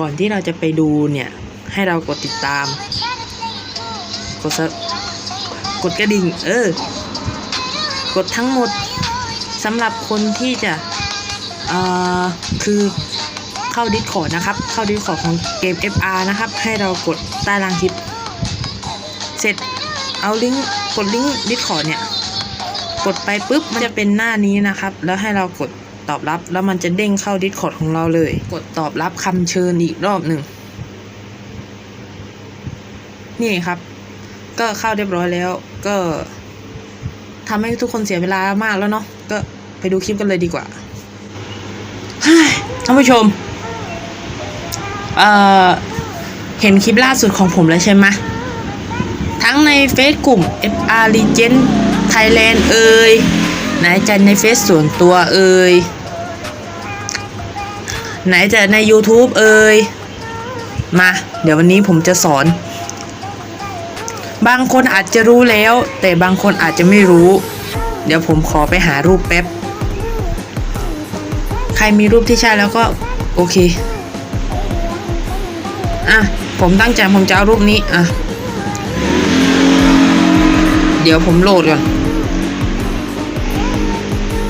ก่อนที่เราจะไปดูเนี่ย ให้เรากดติดตาม กดซับกดกระดิ่ง เออ กดทั้งหมดสำหรับคนที่จะเอ่อคือเข้า Discord นะครับ เข้า Discord ของเกม FR นะครับ ให้เรากดใต้ล่างคลิป เสร็จเอาลิงก์กดลิงก์ Discord เนี่ย กดไปปุ๊บมันจะเป็นหน้านี้นะครับ แล้วให้เรากด ตอบรับ แล้วมันจะเด้งเข้า Discord ของเราเลย กดตอบรับคำเชิญอีกรอบหนึ่ง นี่ครับ ก็เข้าเรียบร้อยแล้ว ก็ทำให้ทุกคนเสียเวลามากแล้วเนาะ ก็ไปดูคลิปกันเลยดีกว่าท่านผู้ชม เอ่อ เห็นคลิปล่าสุดของผมแล้วใช่ไหมทั้งในเฟซกลุ่ม FR Legend Thailand เอ่ยไหนจะในเฟซส่วนตัวเอ่ย ไหนจะใน YouTube เอ่ยมา เดี๋ยววันนี้ผมจะสอน บางคนอาจจะรู้แล้ว แต่บางคนอาจจะไม่รู้ เดี๋ยวผมขอไปหารูปแป๊บ ใครมีรูปที่ใช่แล้วก็โอเค อะ ผมตั้งใจผมจะเอารูปนี้ อะ เดี๋ยวผมโหลดก่อน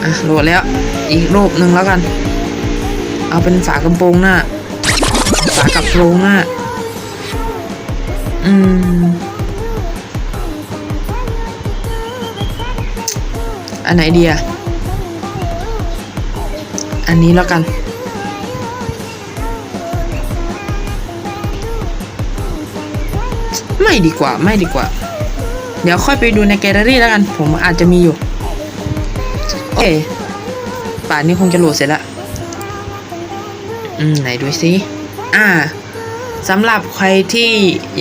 อะ โหลดแล้ว อีกรูปหนึ่งแล้วกัน เอาเป็นฝากระโปรงหน้า ฝากับโปรงหน้า อืม อันไหนดีอะอันนี้แล้วกัน ไม่ดีกว่า ไม่ดีกว่า เดี๋ยวค่อยไปดูในแกลเลอรี่แล้วกัน ผมอาจจะมีอยู่ โอเค ป่านนี้คงจะโหลดเสร็จแล้ว อืมไหนดูสิอ่าสำหรับใครที่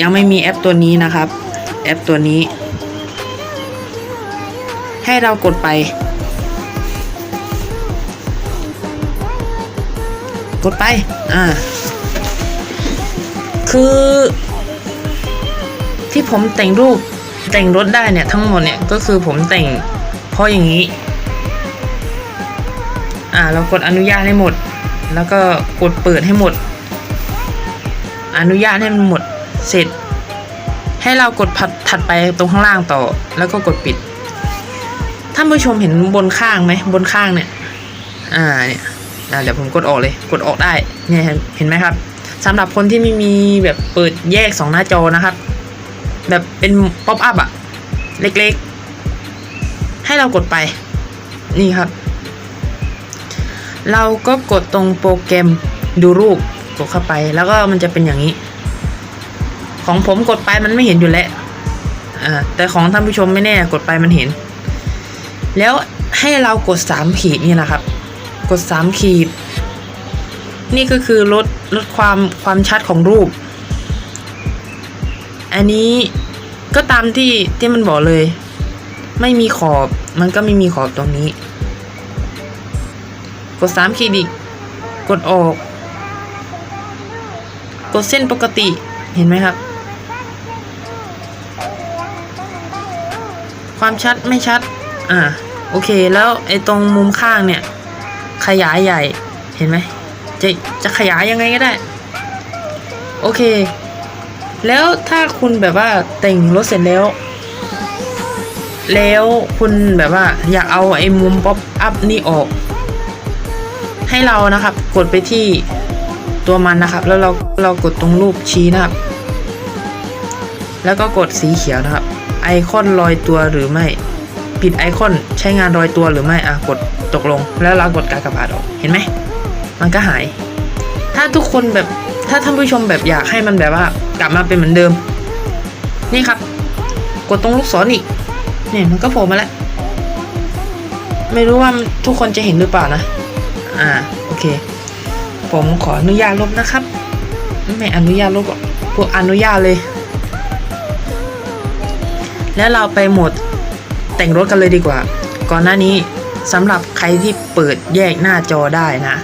ยังไม่มีแอปตัวนี้นะครับ แอปตัวนี้ ให้เรากดไป กดไป อ่า คือ ที่ผมแต่งรูปแต่งรถได้เนี่ย ทั้งหมดเนี่ย ก็คือผมแต่งเพราะอย่างนี้ อ่า เรากดอนุญาตให้หมด แล้วก็กดเปิดให้หมด อนุญาตให้มันหมดเสร็จ ให้เรากดผัดถัดไปตรงข้างล่างต่อ แล้วก็กดปิดท่านผู้ชมเห็นบนข้างไหมบนข้างเนี่ย อ่าเนี่ยอ่าเดี๋ยวผมกดออกเลย กดออกได้เนี่ยเห็นเห็นไหมครับสำหรับคนที่ไม่มีแบบเปิดแยกสองหน้าจอนะครับ แบบเป็นป๊อปอัพอะเล็กๆ ให้เรากดไป นี่ครับ เราก็กดตรงโปรแกรมดูรูปกดเข้าไป แล้วก็มันจะเป็นอย่างนี้ ของผมกดไปมันไม่เห็นอยู่แล้วแต่ของท่านผู้ชมไม่แน่กดไปมันเห็น แล้วให้เรากดสามขีดนี่แหละครับ กดสามขีด นี่ก็คือลดลดความความชัดของรูป อันนี้ก็ตามที่ที่มันบอกเลย ไม่มีขอบมันก็ไม่มีขอบตรงนี้ กดสามขีดอีก กดออก กดเส้นปกติเห็นไหมครับ ความชัดไม่ชัด อ่า โอเค แล้วไอ้ตรงมุมข้างเนี่ย ขยายใหญ่ เห็นไหม จะจะขยายยังไงก็ได้ โอเค แล้วถ้าคุณแบบว่าแต่งรถเสร็จแล้วแล้วคุณแบบว่าอยากเอาไอ้มุมป๊อปอัพนี่ออก ให้เรานะครับ กดไปที่ตัวมันนะครับ แล้วเราเรากดตรงรูปชี้นะครับ แล้วก็กดสีเขียวนะครับ ไอคอนลอยตัวหรือไม่ปิดไอคอนใช้งานลอยตัวหรือไม่อะกดตกลง แล้วเรากดการกระบาดออกเห็นไหมมันก็หาย ถ้าทุกคนแบบถ้าท่านผู้ชมแบบอยากให้มันแบบว่ากลับมาเป็นเหมือนเดิม นี่ครับ กดตรงลูกศรอีกเนี่ยมันก็โผล่มาแล้ว ไม่รู้ว่าทุกคนจะเห็นหรือเปล่านะ อ่าโอเค ผมขออนุญาตลบนะครับ ไม่อนุญาตลบกพวกอนุญาตเลย แล้วเราไปโหมดแต่งรถกันเลยดีกว่า ก่อนหน้านี้สำหรับใครที่เปิดแยกหน้าจอได้นะ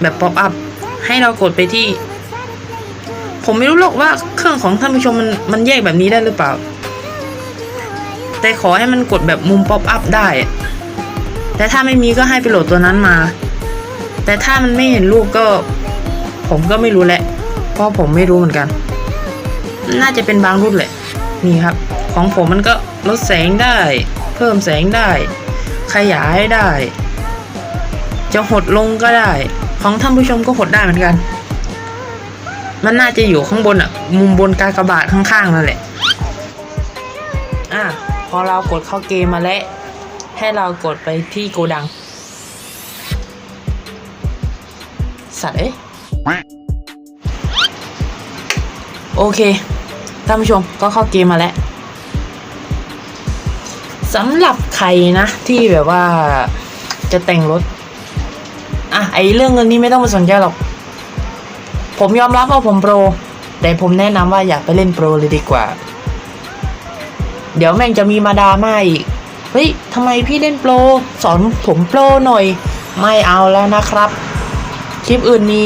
แบบป๊อปอัพให้เรากดไปที่ ผมไม่รู้หรอกว่าเครื่องของท่านผู้ชมมันมันแยกแบบนี้ได้หรือเปล่า แต่ขอให้มันกดแบบมุมป๊อปอัพได้ แต่ถ้าไม่มีก็ให้ไปโหลดตัวนั้นมา แต่ถ้ามันไม่เห็นรูปก็ ผมก็ไม่รู้แหละ เพราะผมไม่รู้เหมือนกัน น่าจะเป็นบางรุ่นแหละ นี่ครับ ของผมมันก็ลดแสงได้ เพิ่มแสงได้ ขยายได้ จะหดลงก็ได้ ของท่านผู้ชมก็หดได้เหมือนกัน มันน่าจะอยู่ข้างบนอะมุมบนกากบาทข้างๆนั่นแหละ อะพอเรากดเข้าเกมมาแล้วให้เรากดไปที่โกดัง สัตว์เอ้ยโอเคท่านผู้ชมก็เข้าเกมมาแล้วสำหรับใครนะที่แบบว่าจะแต่งรถ อะไอเรื่องเงินนี้ไม่ต้องไปสนใจหรอก ผมยอมรับว่าผมโปร แต่ผมแนะนำว่าอยากไปเล่นโปรเลยดีกว่า เดี๋ยวแม่งจะมีมาดาม่าอีก เฮ้ยทำไมพี่เล่นโปร สอนผมโปรหน่อย ไม่เอาแล้วนะครับ คลิปอื่นมี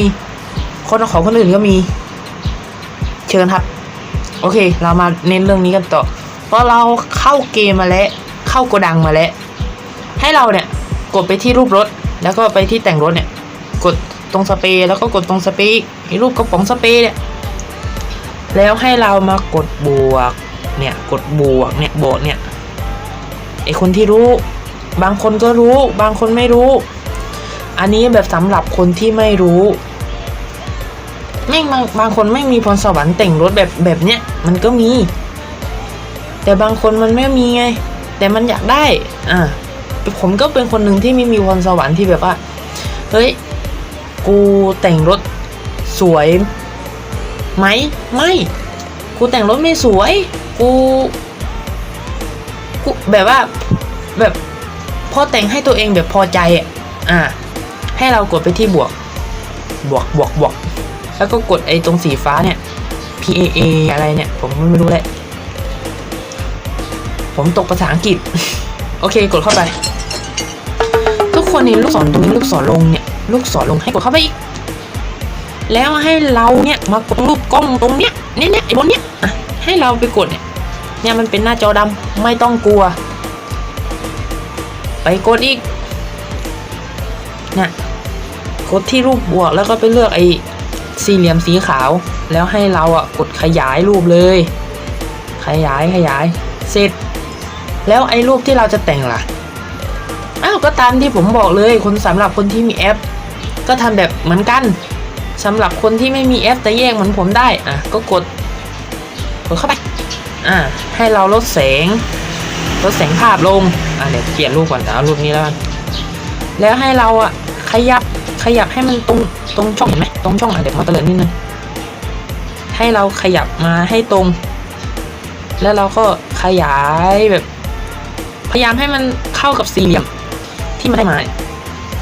คนของคนอื่นก็มี เชิญครับ โอเค เรามาเน้นเรื่องนี้กันต่อ เพราะเราเข้าเกมมาแล้ว เข้าโกดังมาแล้ว ให้เราเนี่ย กดไปที่รูปรถ แล้วก็ไปที่แต่งรถเนี่ย กดตรงสเปรย์แล้วก็กดตรงสเปรย์ไอ้รูปกระป๋องสเปรย์เนี่ย แล้วให้เรามากดบวก เนี่ย กดบวกเนี่ยโบกเนี่ยไอคนที่รู้ บางคนก็รู้ บางคนไม่รู้ อันนี้แบบสำหรับคนที่ไม่รู้แม่งบางบางคนไม่มีพรสวรรค์แต่งรถแบบแบบเนี้ยมันก็มี แต่บางคนมันไม่มีไง แต่มันอยากได้ อ่าผมก็เป็นคนหนึ่งที่ไม่มีพรสวรรค์ที่แบบว่า เฮ้ย กูแต่งรถสวยไหม ไม่ กูแต่งรถไม่สวย กู กูแบบว่าแบบพอแต่งให้ตัวเองแบบพอใจอะ อ่า ให้เรากดไปที่บวก บวกบวกบวก แล้วก็กดไอ้ตรงสีฟ้าเนี่ย P A A อะไรเนี่ย ผมไม่รู้แหละ ผมตกภาษาอังกฤษ โอเค กดเข้าไป ทุกคนนี่ลูกศรตรงนี้ลูกศรลงเนี่ย ลูกศรลงให้กดเข้าไปอีก แล้วให้เราเนี่ยมากดรูปกล้องตรงเนี้ยเนี่ยเนี่ยไอ้บนเนี้ยให้เราไปกดเนี่ย เนี่ยมันเป็นหน้าจอดำไม่ต้องกลัว ไปกดอีกเนี่ย กดที่รูปบวกแล้วก็ไปเลือกไอ้สี่เหลี่ยมสีขาว แล้วให้เราอะกดขยายรูปเลย ขยายขยายเสร็จ แล้วไอ้รูปที่เราจะแต่งล่ะอ้าวก็ตามที่ผมบอกเลยคนสำหรับคนที่มีแอป ก็ทำแบบเหมือนกันสำหรับคนที่ไม่มีแอปแต่แยกเหมือนผมได้อะก็กดกดเข้าไปอ่าให้เราลดแสงลดแสงภาพลงอะเดี๋ยวเปลี่ยนรูปก่อนเอารูปนี้แล้วกันแล้วให้เราอะขยับ ยับให้มันตรงตรงช่องเห็นไหมตรงช่องอะเดี๋ยวมาเตลิดนิดนึงให้เราขยับมาให้ตรง แล้วเราก็ขยายแบบ พยายามให้มันเข้ากับสี่เหลี่ยมที่มันได้มาเนี่ย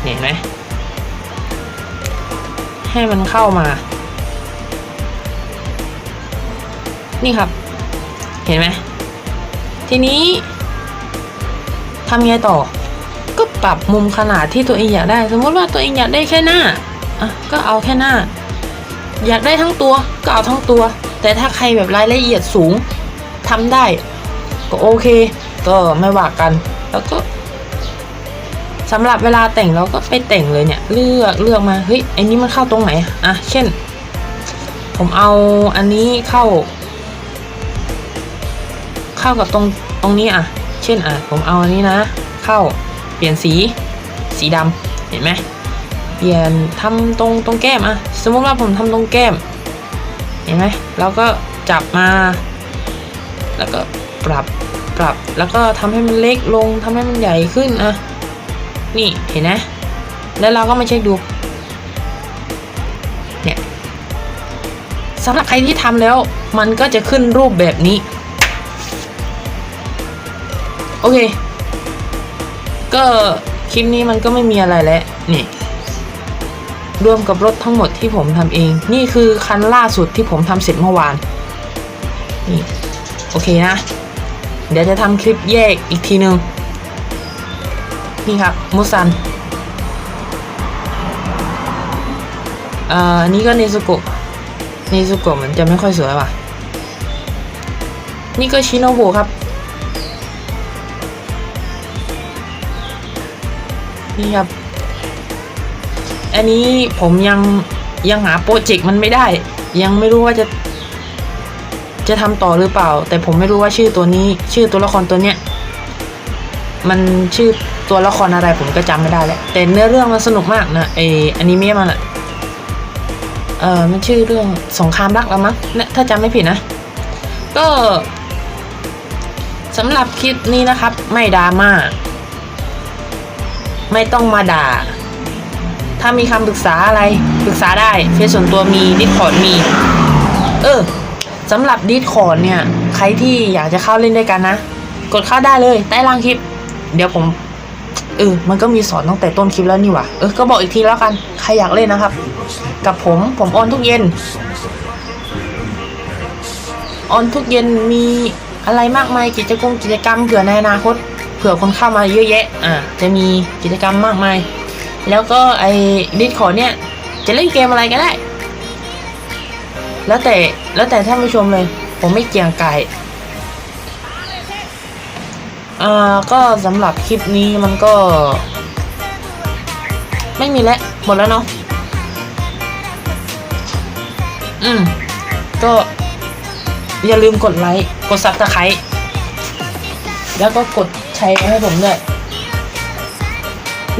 เห็นไหมให้มันเข้ามา นี่ครับ เห็นไหมทีนี้ทำไงต่อ ก็ปรับมุมขนาดที่ตัวเองอยากได้ สมมติว่าตัวเองอยากได้แค่หน้าอะก็เอาแค่หน้า อยากได้ทั้งตัวก็เอาทั้งตัว แต่ถ้าใครแบบรายละเอียดสูงทำได้ ก็โอเค ก็ไม่ว่ากัน แล้วก็สำหรับเวลาแต่งเราก็ไปแต่งเลยเนี่ย เลือกเลือกมาเฮ้ยไอันนี้มันเข้าตรงไหนอะเช่น ผมเอาอันนี้เข้า เข้ากับตรงตรงนี้อะ เช่นอะผมเอาอันนี้นะ เข้า เปลี่ยนสี สีดำเห็นไหมเปลี่ยนทำตรงตรงแก้มอะสมมติว่าผมทำตรงแก้ม เห็นไหมเราก็จับมา แล้วก็ปรับปรับ แล้วก็ทำให้มันเล็กลงทำให้มันใหญ่ขึ้นอะนี่เห็นไหมแล้วเราก็มาเช็คดูเนี่ยสำหรับใครที่ทำแล้วมันก็จะขึ้นรูปแบบนี้ โอเค ก็คลิปนี้มันก็ไม่มีอะไรแล้วนี่รวมกับรถทั้งหมดที่ผมทำเอง นี่คือคันล่าสุดที่ผมทำเสร็จเมื่อวานนี่โอเคนะ เดี๋ยวจะทำคลิปแยกอีกทีนึง นี่ครับมุซันเอ่อนี่ก็เนซุโกะเนซุโกะมันจะไม่ค่อยสวยว่ะ นี่ก็ชิโนบุครับ นี่ครับ อันนี้ผมยังยังหาโปรเจกต์มันไม่ได้ ยังไม่รู้ว่าจะ จะทำต่อหรือเปล่า แต่ผมไม่รู้ว่าชื่อตัวนี้ ชื่อตัวละครตัวเนี้ยมันชื่อตัวละครอะไรผมก็จำไม่ได้แล้วแต่เนื้อเรื่องมันสนุกมากนะไออนิเมะมันอะเออมันชื่อเรื่องสงครามรักแล้วมั้งเนี่ยถ้าจำไม่ผิดนะ ก็สำหรับคลิปนี้นะครับ ไม่ดราม่า ไม่ต้องมาด่า ถ้ามีคำปรึกษาอะไรปรึกษาได้เฟซส่วนตัวมีดิสคอร์ดมี เออสำหรับดิสคอร์ดเนี่ย ใครที่อยากจะเข้าเล่นด้วยกันนะ กดเข้าได้เลยใต้ล่างคลิป เดี๋ยวผม เออ มันก็มีสอนตั้งแต่ต้นคลิปแล้วนี่ว่าเออ ก็บอกอีกทีแล้วกัน ใครอยากเล่นนะครับ กับผมผมออนทุกเย็นออนทุกเย็นมีอะไรมากมายกิจกรรมกิจกรรมเผื่อในอนาคต เผื่อคนเข้ามาเยอะแยะ อ่า จะมีกิจกรรมมากมาย แล้วก็ไอ้ดิสคอร์ดเนี่ย จะเล่นเกมอะไรก็ได้ แล้วแต่แล้วแต่ท่านผู้ชมเลย ผมไม่เกี่ยงไก่อ่าก็สำหรับคลิปนี้มันก็ ไม่มีแล้วหมดแล้วเนาะอืม ก็อย่าลืมกดไลค์ กดซับสไครต์แล้วก็กด แชร์ให้ผมด้วย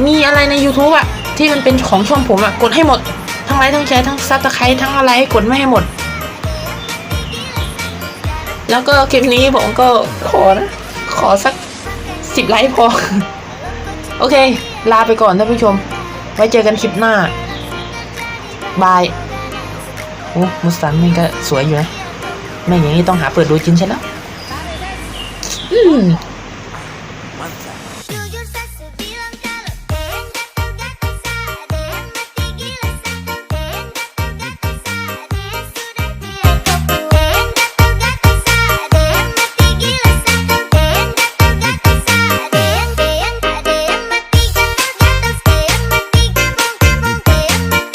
มีอะไรใน YouTube อะที่มันเป็นของช่องผมอะกดให้หมด ทั้งไลค์ทั้งแชร์ทั้งซับสไครต์ทั้งอะไรกดไม่ให้หมด แล้วก็คลิปนี้ผมก็ขอนะ ขอสักสิบไลค์พอ โอเค ลาไปก่อนท่านผู้ชม ไว้เจอกันคลิปหน้า บาย โอ้มุสตันมันก็สวยอยู่นะ ไม่อย่างนี้ต้องหาเปิดดูจินใช่แล้ว อืม